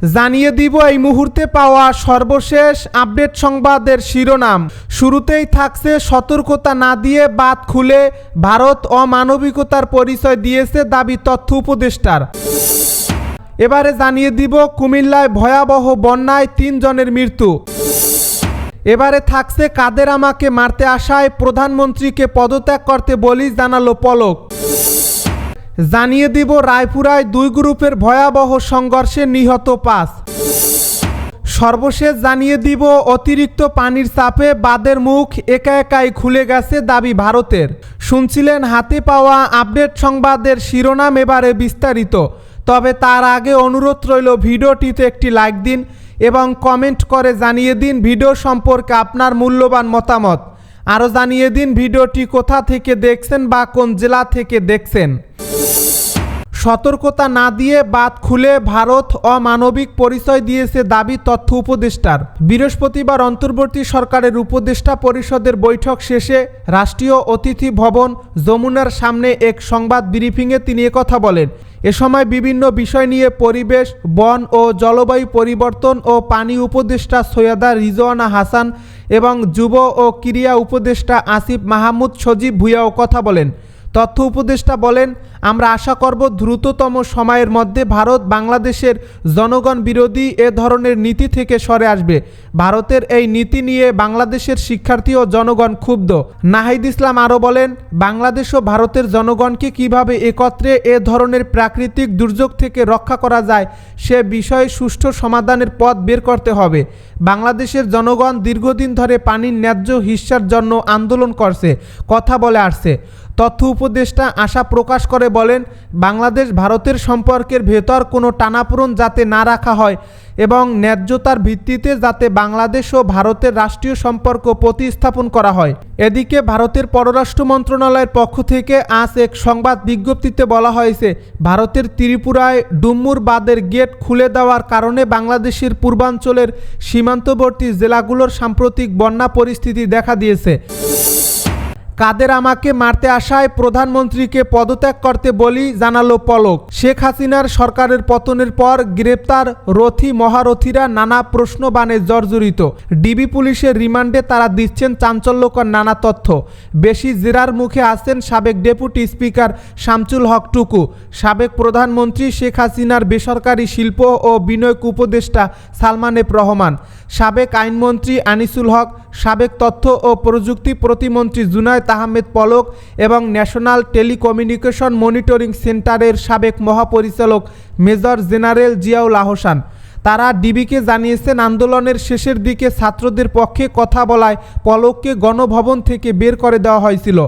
জানিয়ে দিব এই মুহূর্তে পাওয়া সর্বশেষ আপডেট সংবাদের শিরোনাম। শুরুতেই থাকছে সতর্কতা না দিয়ে বাদ খুলে ভারত অমানবিকতার পরিচয় দিয়েছে দাবি তথ্য উপদেষ্টার। এবারে জানিয়ে দিব কুমিল্লায় ভয়াবহ বন্যায় তিনজনের মৃত্যু। এবারে থাকছে কাদের আমাকে মারতে আসায় প্রধানমন্ত্রীকে পদত্যাগ করতে বলি জানালো পলক। জানিয়ে দিব রায়পুরায় দুই গ্রুপের ভয়াবহ সংঘর্ষে নিহত পাঁচ। সর্বশেষ জানিয়ে দিব অতিরিক্ত পানির চাপে বাদের মুখ একা একাই খুলে গেছে দাবি ভারতের। শুনছিলেন হাতে পাওয়া আপডেট সংবাদের শিরোনাম এবারে বিস্তারিত। তবে তার আগে অনুরোধ রইল ভিডিওটিতে একটি লাইক দিন এবং কমেন্ট করে জানিয়ে দিন ভিডিও সম্পর্কে আপনার মূল্যবান মতামত। আরও জানিয়ে দিন ভিডিওটি কোথা থেকে দেখছেন বা কোন জেলা থেকে দেখছেন। সতর্কতা না দিয়ে বাদ খুলে ভারত অমানবিক পরিচয় দিয়েছে দাবি তথ্য উপদেষ্টার। বৃহস্পতিবার অন্তর্বর্তী সরকারের উপদেষ্টা পরিষদের বৈঠক শেষে রাষ্ট্রীয় অতিথি ভবন যমুনার সামনে এক সংবাদ ব্রিফিংয়ে তিনি কথা বলেন। এ সময় বিভিন্ন বিষয় নিয়ে পরিবেশ, বন ও জলবায়ু পরিবর্তন ও পানি উপদেষ্টা সৈয়দা রিজওয়ানা হাসান এবং যুব ও ক্রিয়া উপদেষ্টা আসিফ মাহমুদ সজীব ভুইয়াও কথা বলেন। তথ্য উপদেষ্টা বলেন, আমরা আশা করব দ্রুততম সময়ের মধ্যে ভারত বাংলাদেশের জনগণ বিরোধী এ ধরনের নীতি থেকে সরে আসবে। ভারতের এই নীতি নিয়ে বাংলাদেশের শিক্ষার্থী ও জনগণ ক্ষুব্ধ। নাহিদ ইসলাম আরও বলেন, বাংলাদেশ ও ভারতের জনগণকে কীভাবে একত্রে এ ধরনের প্রাকৃতিক দুর্যোগ থেকে রক্ষা করা যায়, সে বিষয়ে সুষ্ঠু সমাধানের পথ বের করতে হবে। বাংলাদেশের জনগণ দীর্ঘদিন ধরে পানির ন্যায্য হিস্যার জন্য আন্দোলন করছে, কথা বলে আসছে। তথ্য উপদেষ্টা আশা প্রকাশ করে বলেন, বাংলাদেশ ভারতের সম্পর্কের ভেতর কোনো টানাপোড়ন যাতে না রাখা হয় এবং ন্যায্যতার ভিত্তিতে যাতে বাংলাদেশ ও ভারতের রাষ্ট্রীয় সম্পর্ক প্রতিস্থাপন করা হয়। এদিকে ভারতের পররাষ্ট্র মন্ত্রণালয়ের পক্ষ থেকে আজ এক সংবাদ বিজ্ঞপ্তিতে বলা হয়েছে, ভারতের ত্রিপুরায় ডুম্মুর বাদের গেট খুলে দেওয়ার কারণে বাংলাদেশের পূর্বাঞ্চলের সীমান্তবর্তী জেলাগুলোর সাম্প্রতিক বন্যা পরিস্থিতি দেখা দিয়েছে। কাদের আমাকে মারতে আসায় প্রধানমন্ত্রীকে পদত্যাগ করতে বলি জানালো পলক। শেখ হাসিনার সরকারের পতনের পর গ্রেপ্তার রথি মহারথীরা নানা প্রশ্নবাণে জর্জরিত। ডিবি পুলিশের রিমান্ডে তারা দিচ্ছেন চাঞ্চল্যকর নানা তথ্য। বেশি জেরার মুখে আছেন সাবেক ডেপুটি স্পিকার শামচুল হক টুকু। সাবেক প্রধানমন্ত্রী শেখ হাসিনার বেসরকারি শিল্প ও বিনিয়োগ উপদেষ্টা সালমান রহমান। সাবেক আইনমন্ত্রী আনিসুল হক, সাবেক তথ্য ও প্রযুক্তি প্রতিমন্ত্রী জুনায়দ আহমেদ পলক এবং ন্যাশনাল টেলিকমিউনিকেশন মনিটরিং সেন্টারের সাবেক মহাপরিচালক মেজর জেনারেল জিয়াউল আহসান। তারা ডিবিকে জানিয়েছেন, আন্দোলনের শেষের দিকে ছাত্রদের পক্ষে কথা বলায় পলককে গণভবন থেকে বের করে দেওয়া হয়েছিল।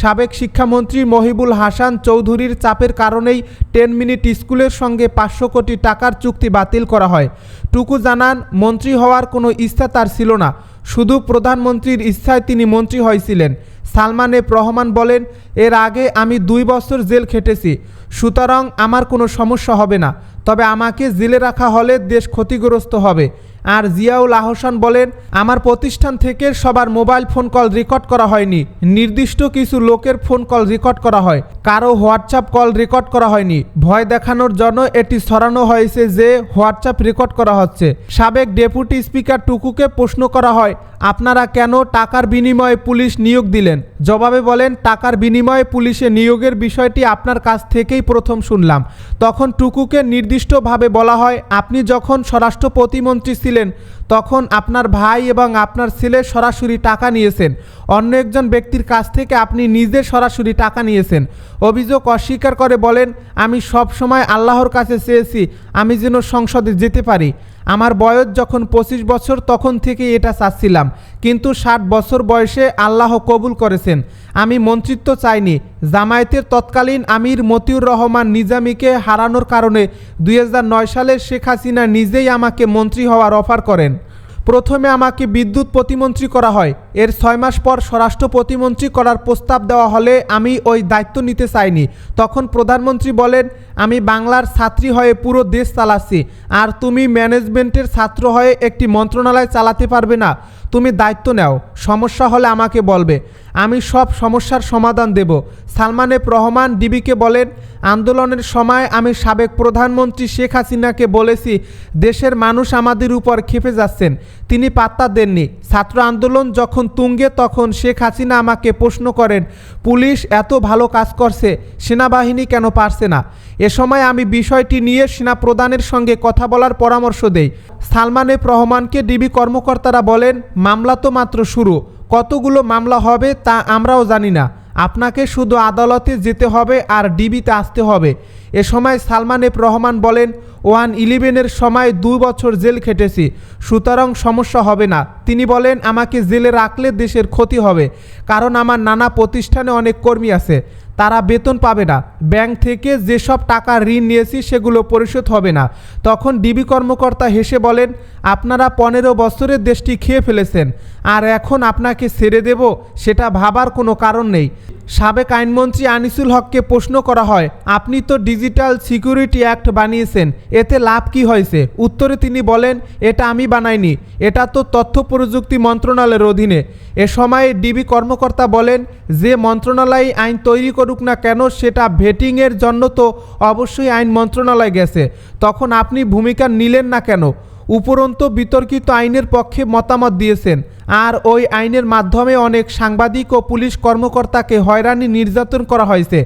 সাবেক শিক্ষামন্ত্রী মহিবুল হাসান চৌধুরীর চাপের কারণেই টেন মিনিট স্কুলের সঙ্গে পাঁচশো কোটি টাকার চুক্তি বাতিল করা হয়। টুকু জানান, মন্ত্রী হওয়ার কোনো ইচ্ছা তার ছিল না। শুধু প্রধানমন্ত্রীর ইচ্ছায় তিনি মন্ত্রী হয়েছিলেন। সালমান এফ রহমান বলেন, এর আগে আমি দুই বছর জেল খেটেছি। সুতরাং আমার কোনো সমস্যা হবে না। তবে আমাকে জেলে রাখা হলে দেশ ক্ষতিগ্রস্ত হবে। আর জিয়াউল আহসান বলেন, আমার প্রতিষ্ঠান থেকে সবার মোবাইল ফোন কল রেকর্ড করা হয়নি। নির্দিষ্ট কিছু লোকের ফোন কল রেকর্ড করা হয়। কারও হোয়াটসঅ্যাপ কল রেকর্ড করা হয়নি। ভয় দেখানোর জন্য এটি সরানো হয়েছে যে হোয়াটসঅ্যাপ রেকর্ড করা হচ্ছে। সাবেক ডেপুটি স্পিকার টুকুকে প্রশ্ন করা হয়, আপনারা কেন টাকার বিনিময়ে পুলিশ নিয়োগ দিলেন? জবাবে বলেন, টাকার বিনিময়ে পুলিশে নিয়োগের বিষয়টি আপনার কাছ থেকেই প্রথম শুনলাম। তখন টুকুকে নির্দিষ্টভাবে বলা হয়, আপনি যখন স্বরাষ্ট্র প্রতিমন্ত্রী ছিলেন তখন আপনার ভাই এবং আপনার ছেলে সরাসরি টাকা নিয়েছেন। অন্য একজন ব্যক্তির কাছ থেকে আপনি নিজে সরাসরি টাকা নিয়েছেন। অভিযোগ অস্বীকার করে বলেন, আমি সব সময় আল্লাহর কাছে চেয়েছি, আমি যেন সংসদে যেতে পারি। আমার বয়স যখন পঁচিশ বছর, তখন থেকে এটা চাচ্ছিলাম। কিন্তু ষাট বছর বয়সে আল্লাহ কবুল করেছেন। আমি মন্ত্রিত্ব চাইনি। জামায়াতের তৎকালীন আমির মতিউর রহমান নিজামীকে হারানোর কারণে দুই হাজার নয় সালে শেখ হাসিনা নিজেই আমাকে মন্ত্রী হওয়ার অফার করেন। প্রথমে আমাকে বিদ্যুৎ প্রতিমন্ত্রী করা হয়। এর ছয় মাস পর স্বরাষ্ট্র প্রতিমন্ত্রী করার প্রস্তাব দেওয়া হলে আমি ওই দায়িত্ব নিতে চাইনি। তখন প্রধানমন্ত্রী বলেন, আমি বাংলার ছাত্রী হয়ে পুরো দেশ চালাচ্ছি। আর তুমি ম্যানেজমেন্টের ছাত্র হয়ে একটি মন্ত্রণালয় চালাতে পারবে না। তুমি দায়িত্ব নাও। সমস্যা হলে আমাকে বলবে। আমি সব সমস্যার সমাধান দেব। সালমান এফ রহমান ডিবিকে বলেন, আন্দোলনের সময় আমি সাবেক প্রধানমন্ত্রী শেখ হাসিনাকে বলেছি, দেশের মানুষ আমাদের উপর খেপে যাচ্ছেন। তিনি পাত্তা দেননি। ছাত্র আন্দোলন যখন তুঙ্গে, তখন শেখ হাসিনা আমাকে প্রশ্ন করেন, পুলিশ এত ভালো কাজ করছে, সেনাবাহিনী কেন পারছে না? এ সময় আমি বিষয়টি নিয়ে সেনা প্রধানের সঙ্গে কথা বলার পরামর্শ দেই। সালমান রহমানকে ডিবি কর্মকর্তারা বলেন, মামলা তো মাত্র শুরু, কতগুলো মামলা হবে তা আমরাও জানি না। আপনাকে শুধু আদালতে যেতে হবে আর ডিবিতে আসতে হবে। এ সময় সালমান এফ রহমান বলেন, ওয়ান ইলেভেনের সময় দুই বছর জেল খেটেছি, সুতরাং সমস্যা হবে না। তিনি বলেন, আমাকে জেলে রাখলে দেশের ক্ষতি হবে, কারণ আমার নানা প্রতিষ্ঠানে অনেক কর্মী আছে। তারা বেতন পাবে না। ব্যাংক থেকে যেসব টাকা ঋণ নিয়েছি সেগুলো পরিশোধ হবে না। তখন ডিবি কর্মকর্তা হেসে বলেন, আপনারা পনেরো বছরের দেশটি খেয়ে ফেলেছেন। আর এখন আপনাকে ছেড়ে দেব, সেটা ভাবার কোনো কারণ নেই। সাবেক আইনমন্ত্রী আনিসুল হককে প্রশ্ন করা হয়, আপনি তো ডিজিটাল সিকিউরিটি অ্যাক্ট বানিয়েছেন, এতে লাভ কি হয়েছে? উত্তরে তিনি বলেন, এটা আমি বানাইনি, এটা তো তথ্য প্রযুক্তি মন্ত্রণালয়ের অধীনে। এ সময় ডিবি কর্মকর্তা বলেন, যে মন্ত্রণালয় আইন তৈরি করুক না কেন, সেটা ভেটিংয়ের জন্য তো অবশ্যই আইন মন্ত্রণালয় গেছে। তখন আপনি ভূমিকা নিলেন না কেন? উপরন্ত বিতর্কিত আইনের পক্ষে মতামত দিয়েছেন। আর ওই আইনের মাধ্যমে অনেক সাংবাদিক ও পুলিশ কর্মকর্তাকে হয়রানি নির্যাতন করা হয়েছে।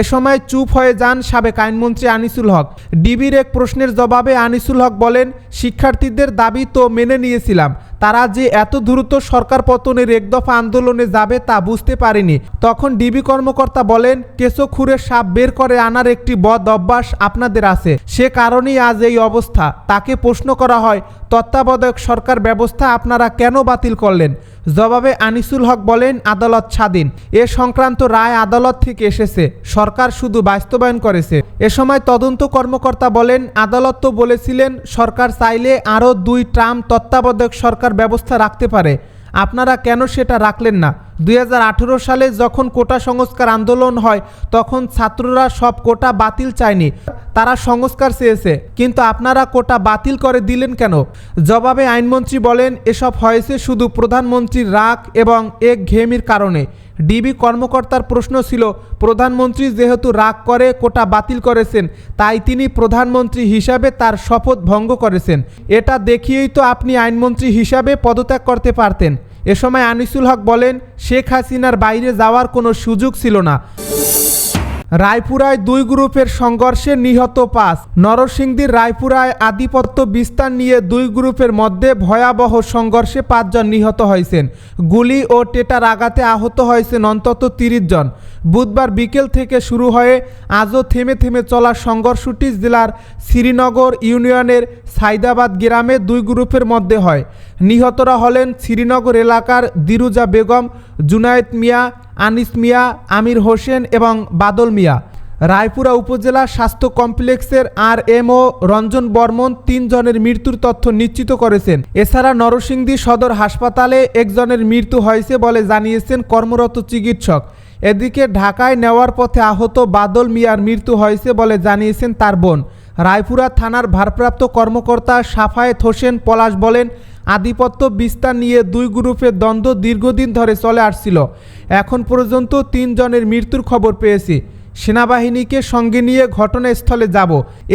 এ সময় চুপ হয়ে যান সাবেক আইনমন্ত্রী আনিসুল হক। ডিবির এক প্রশ্নের জবাবে আনিসুল হক বলেন, শিক্ষার্থীদের দাবি তো মেনে নিয়েছিলাম তারা যে এত দ্রুত সরকার পতনের এক দফা আন্দোলনে যাবে তা বুঝতে পারেনি। তখন ডিবি কর্মকর্তা বলেন, কেঁচো খুঁড়ে সাপ বের করে আনার একটি বদ অভ্যাস আপনাদের আছে। সে কারণেই আজ এই অবস্থা। তাকে প্রশ্ন করা হয়, তত্ত্বাবধায়ক সরকার ব্যবস্থা আপনারা কেন বাতিল করলেন? জবাবে আনিসুল হক বলেন, আদালত স্বাধীন। এ সংক্রান্ত রায় আদালত থেকে এসেছে। সরকার শুধু বাস্তবায়ন করেছে। এ সময় তদন্ত কর্মকর্তা বলেন, আদালত তো বলেছিলেন, সরকার চাইলে আরও দুই ট্রাম তত্ত্বাবধায়ক সরকার ব্যবস্থা রাখতে পারে। আপনারা কেন সেটা রাখলেন না? দুই হাজার আঠারো সালে যখন কোটা সংস্কার আন্দোলন হয়, তখন ছাত্ররা সব কোটা বাতিল চায়নি। তারা সংস্কার চেয়েছে, কিন্তু আপনারা কোটা বাতিল করে দিলেন কেন? জবাবে আইনমন্ত্রী বলেন, এসব হয়েছে শুধু প্রধানমন্ত্রীর রাগ এবং এক ঘেমির কারণে। ডিবি কর্মকর্তার প্রশ্ন ছিল, প্রধানমন্ত্রী যেহেতু রাগ করে কোটা বাতিল করেছেন, তাই তিনি প্রধানমন্ত্রী হিসাবে তার শপথ ভঙ্গ করেছেন। এটা দেখিয়েই তো আপনি আইনমন্ত্রী হিসাবে পদত্যাগ করতে পারতেন। এ সময় আনিসুল হক বলেন, শেখ হাসিনার বাইরে যাওয়ার কোনো সুযোগ ছিল না। রায়পুরায় দুই গ্রুপের সংঘর্ষে নিহত পাঁচ। নরসিংদীর রায়পুরায় আধিপত্য বিস্তার নিয়ে দুই গ্রুপের মধ্যে ভয়াবহ সংঘর্ষে পাঁচজন নিহত হয়েছেন। গুলি ও টেটার আঘাতে আহত হয়েছেন অন্তত তিরিশ জন। বুধবার বিকেল থেকে শুরু হয়ে আজও থেমে থেমে চলা সংঘর্ষটি জেলার শ্রীনগর ইউনিয়নের সাইদাবাদ গ্রামে দুই গ্রুপের মধ্যে হয়। নিহতরা হলেন শ্রীনগর এলাকার দিরুজা বেগম, জুনায়েদ মিয়া, আনিস মিয়া, আমির হোসেন এবং বাদল মিয়া। রায়পুরা উপজেলা স্বাস্থ্য কমপ্লেক্সের R M O Ranjan Barman তিনজনের মৃত্যুর তথ্য নিশ্চিত করেছেন। এছাড়া নরসিংদী সদর হাসপাতালে একজনের মৃত্যু হয়েছে বলে জানিয়েছেন কর্মরত চিকিৎসক। এদিকে ঢাকায় নেওয়ার পথে আহত বাদল মিয়ার মৃত্যু হয়েছে বলে জানিয়েছেন তার বোন। রায়পুরা থানার ভারপ্রাপ্ত কর্মকর্তা সাফায়েত হোসেন পলাশ বলেন আধিপত্য বিস্তার নিয়ে দুই গ্রুপের দ্বন্দ্ব দীর্ঘদিন ধরে চলে আসছিল। এখন পর্যন্ত তিনজনের মৃত্যুর খবর পেয়েছি। সেনাবাহিনীকে সঙ্গে নিয়ে ঘটনাস্থলে যাব।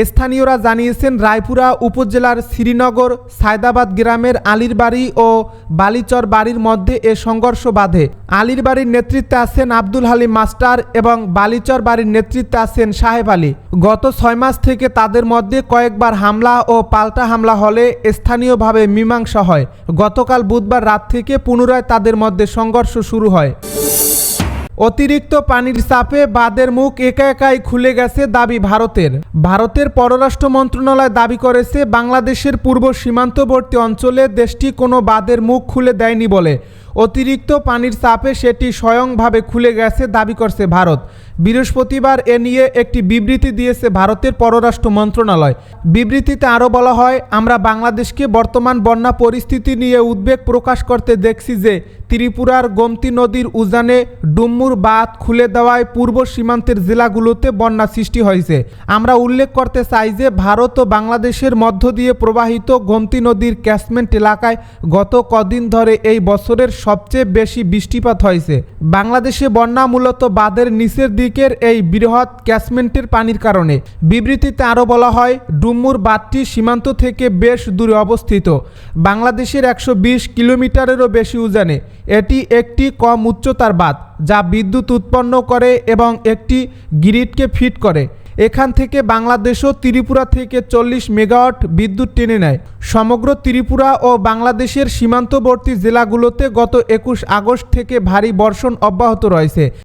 স্থানীয়রা জানিয়েছেন, রায়পুরা উপজেলার শ্রীনগর, সায়দাবাদ গ্রামের আলীর বাড়ি ও বালিচর বাড়ির মধ্যে এ সংঘর্ষ বাধে। আলীর বাড়ির নেতৃত্বে আছেন আব্দুল হালিম মাস্টার এবং বালিচর বাড়ির নেতৃত্বে আছেন সাহেব আলী। গত ছয় মাস থেকে তাদের মধ্যে কয়েকবার হামলা ও পাল্টা হামলা হলে স্থানীয়ভাবে মীমাংসা হয়। গতকাল বুধবার রাত থেকে পুনরায় তাদের মধ্যে সংঘর্ষ শুরু হয়। অতিরিক্ত পানির চাপে বাঁধের মুখ একা একাই খুলে গেছে দাবি ভারতের। ভারতের পররাষ্ট্র মন্ত্রণালয় দাবি করেছে, বাংলাদেশের পূর্ব সীমান্তবর্তী অঞ্চলে দেশটি কোনো বাঁধের মুখ খুলে দেয়নি বলে। অতিরিক্ত পানির চাপে সেটি স্বয়ংভাবে খুলে গেছে, দাবি করছে ভারত। বৃহস্পতিবার এ নিয়ে একটি বিবৃতি দিয়েছে ভারতের পররাষ্ট্র মন্ত্রণালয়। বিবৃতিতে আরও বলা হয়, আমরা বাংলাদেশকে বর্তমান বন্যা পরিস্থিতি নিয়ে উদ্বেগ প্রকাশ করতে দেখছি যে ত্রিপুরার গোমতী নদীর উজানে ডুম্মুর বাঁধ খুলে দেওয়ায় পূর্ব সীমান্তের জেলাগুলোতে বন্যা সৃষ্টি হয়েছে। আমরা উল্লেখ করতে চাই যে ভারত ও বাংলাদেশের মধ্য দিয়ে প্রবাহিত গোমতী নদীর ক্যাচমেন্ট এলাকায় গত কদিন ধরে এই বছরের সবচেয়ে বেশি বৃষ্টিপাত হয়েছে। বাংলাদেশে বন্যা মূলত বাঁধের নিচের দিকের এই বৃহৎ ক্যাচমেন্টের পানির কারণে। বিবৃতিতে আরও বলা হয় ডুম্মুর বাঁধটি সীমান্ত থেকে বেশ দূরে অবস্থিত। বাংলাদেশের একশো বিশ কিলোমিটারেরও বেশি উজানে। এটি একটি কম উচ্চতার বাঁধ, যা বিদ্যুৎ উৎপন্ন করে এবং একটি গ্রিডকে ফিট করে। এখান থেকে বাংলাদেশও ত্রিপুরা থেকে চল্লিশ মেগাওয়াট বিদ্যুৎ টেনে নেয়। সমগ্র ত্রিপুরা ও বাংলাদেশের সীমান্তবর্তী জেলাগুলোতে গত একুশ আগস্ট থেকে ভারী বর্ষণ অব্যাহত রয়েছে।